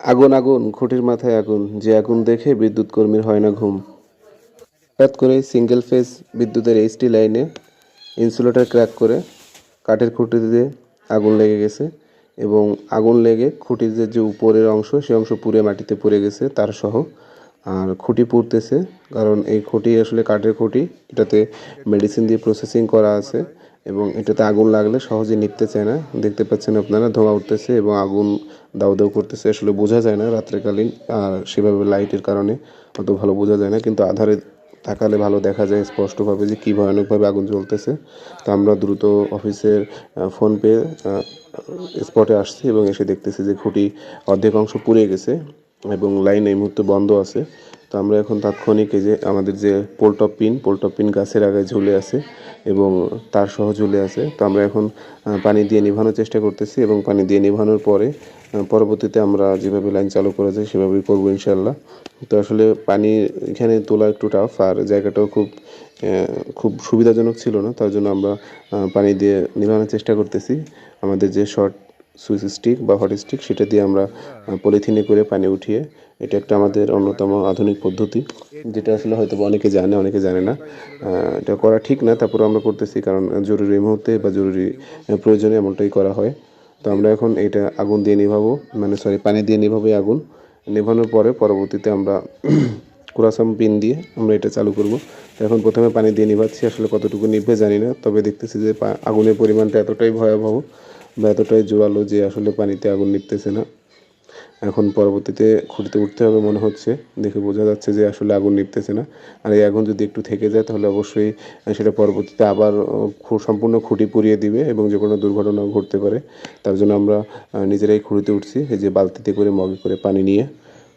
আগুন আগুন, খুঁটির মাথায় আগুন, যে আগুন দেখে বিদ্যুৎ কর্মীর হয় না ঘুম। হঠাৎ করে সিঙ্গেল ফেজ বিদ্যুতের এইচটি লাইনে ইনসুলেটর ক্র্যাক করে কাঠের খুঁটিতে আগুন লেগে গেছে এবং আগুন লেগে খুঁটির যে উপরের অংশ, সে অংশ পুড়ে মাটিতে পড়ে গেছে, তার সহ। আর খুঁটি পুড়তেছে, কারণ এই খুঁটি আসলে কাঠের খুঁটি, এটাতে মেডিসিন দিয়ে প্রসেসিং করা আছে। এবং এটাতে আগুন লাগলে সহজে নিভতে চায় না। দেখতে পাচ্ছেন আপনারা, ধোঁয়া উঠতেছে এবং আগুন দাউ দাউ করতেছে। আসলে বোঝা যায় না রাত্রেকালীন, আর সেভাবে লাইটের কারণে অত ভালো বোঝা যায় না। কিন্তু আধারে তাকালে ভালো দেখা যায় স্পষ্টভাবে যে কী ভয়ানকভাবে আগুন জ্বলতেছে। তো আমরা দ্রুত অফিসের ফোন পেয়ে স্পটে আসছি এবং এসে দেখতেছি যে খুঁটি অর্ধেক অংশ পুড়ে গেছে এবং লাইন এই মুহূর্তে বন্ধ আছে। তো আমরা এখন তাৎক্ষণিক এই যে আমাদের যে পোলটপ পিন পোলটপ পিন গাছের আগায় ঝুলে আছে। এবং তার সহ ঝুলে আছে। তো আমরা এখন পানি দিয়ে নিভানোর চেষ্টা করতেছি এবং পানি দিয়ে নিভানোর পরে পরবর্তীতে আমরা যেভাবে লাইন চালু করা যায় সেভাবেই করব ইনশাল্লাহ তো আসলে পানি এখানে তোলা একটু টাফ আর জায়গাটাও খুব খুব সুবিধাজনক ছিল না। তার জন্য আমরা পানি দিয়ে নিভানোর চেষ্টা করতেছি। আমাদের যে শর্ট সুইচ স্টিক বা হট স্টিক, সেটা দিয়ে আমরা পলিথিনে করে পানি উঠিয়ে, এটা একটা আমাদের অন্যতম আধুনিক পদ্ধতি, যেটা আসলে হয়তো অনেকে জানে অনেকে জানে না। এটা করা ঠিক না তারপরে আমরা করতেছি, কারণ জরুরি মুহূর্তে বা জরুরি প্রয়োজনে এমনটাই করা হয়। তো আমরা এখন এটা আগুন দিয়ে নিভাবো মানে সরি, পানি দিয়ে নিভাবো আগুন। নেভানোর পরে পরবর্তীতে আমরা কুরাসাম পিন দিয়ে আমরা এটা চালু করব। এখন প্রথমে পানি দিয়ে নিভাচ্ছি, আসলে কতটুকু নিভবে জানি না, তবে দেখতেছি যে আগুনের পরিমাণটা এতটাই ভয়াবহ বা এতটাই জোরালো যে আসলে পানিতে আগুন নিতেছে না। এখন পরবর্তীতে খুঁটিতে উঠতে হবে মনে হচ্ছে। দেখে বোঝা যাচ্ছে যে আসলে আগুন নিভতেছে না। আর এই আগুন যদি একটু থেকে যায় তাহলে অবশ্যই সেটা পরবর্তীতে আবার সম্পূর্ণ খুঁটি পুড়িয়ে দিবে এবং যে কোনো দুর্ঘটনাও ঘটতে পারে। তার জন্য আমরা নিজেরাই খুঁড়িতে উঠছি। এই যে বালতিতে করে মগে করে পানি নিয়ে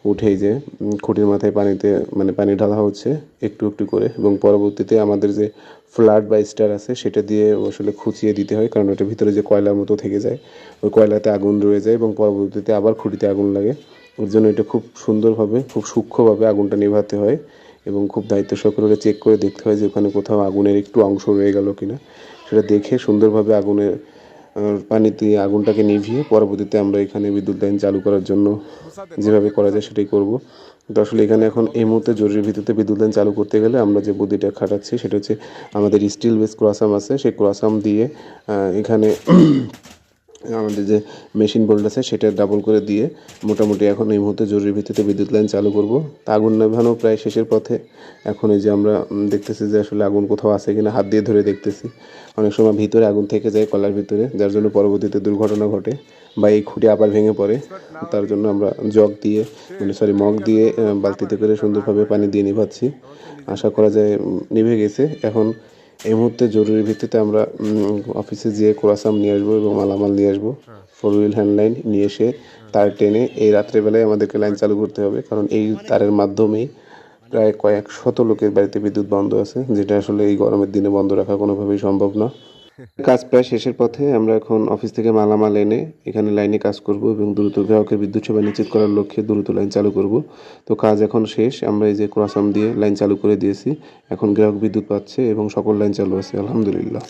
উঠেই যে খুঁটির মাথায় পানিতে মানে পানি ঢালা হচ্ছে একটু একটু করে এবং পরবর্তীতে আমাদের যে ফ্লাড বা স্টার আছে সেটা দিয়ে আসলে খুঁচিয়ে দিতে হয় কারণ ওটার ভিতরে যে কয়লার মতো থেকে যায়, ওই কয়লাতে আগুন রয়ে যায় এবং পরবর্তীতে আবার খুঁটিতে আগুন লাগে। ওর জন্য এটা খুব সুন্দরভাবে, খুব সূক্ষ্মভাবে আগুনটা নেভাতে হয় এবং খুব দায়িত্ব সহকারে চেক করে দেখতে হয় যে ওখানে কোথাও আগুনের একটু অংশ রয়ে গেল কিনা। সেটা দেখে সুন্দরভাবে আগুনের আহ, পানি দিয়ে আগুনটাকে নিভিয়ে পরবর্তীতে আমরা এখানে বিদ্যুৎ লাইন চালু করার জন্য যেভাবে করা যায় সেটাই করব। তো আসলে এখানে এখন এই মুহূর্তে জরুরি ভিত্তিতে বিদ্যুৎ লাইন চালু করতে গেলে আমরা যে বুদ্ধিটা খাটাচ্ছি সেটা হচ্ছে আমাদের স্টিল বেস ক্রসাম আছে। সেই ক্রসাম দিয়ে এখানে আমাদের যে মেশিন বোল্ট আছে, সেটা ডাবল করে দিয়ে মোটামুটি এখন এই মুহূর্তে জরুরি ভিত্তিতে বিদ্যুৎ লাইন চালু করব। তা আগুন নেভানো প্রায় শেষের পথে। এখন এই যে আমরা দেখতেছি যে আসলে আগুন কোথাও আছে কিনা, হাত দিয়ে ধরে দেখতেছি। অনেক সময় ভিতরে আগুন থেকে যায় কলার ভিতরে, যার জন্য পরবর্তীতে দুর্ঘটনা ঘটে বা এই খুঁটি আবার ভেঙে পড়ে। তার জন্য আমরা জগ দিয়ে মানে সরি মগ দিয়ে বালতিতে করে সুন্দরভাবে পানি দিয়ে নিভাচ্ছি। আশা করা যায় নিভে গেছে। এখন এই মুহূর্তে জরুরি ভিত্তিতে আমরা অফিসে যেয়ে কোরাসাম নিয়ে আসব এবং মালামাল নিয়ে আসব। ফোর হুইল হ্যান্ডলাইন নিয়ে এসে তার টেনে এই রাত্রেবেলায় আমাদেরকে লাইন চালু করতে হবে। কারণ এই তারের মাধ্যমেই প্রায় কয়েক শত লোকের বাড়িতে বিদ্যুৎ বন্ধ আছে যেটা আসলে এই গরমের দিনে বন্ধ রাখা কোনোভাবেই সম্ভব না। কাজ প্রায় শেষের পথে আমরা এখন অফিস থেকে মালামাল এনে এখানে লাইনে কাজ করব এবং দ্রুত গ্রাহকের বিদ্যুৎ সেবা নিশ্চিত করার লক্ষ্যে দ্রুত লাইন চালু করব। তো কাজ এখন শেষ, আমরা এই যে ক্রসাম দিয়ে লাইন চালু করে দিয়েছি, এখন গ্রাহক বিদ্যুৎ পাচ্ছে এবং সকল লাইন চালু আছে, আলহামদুলিল্লাহ।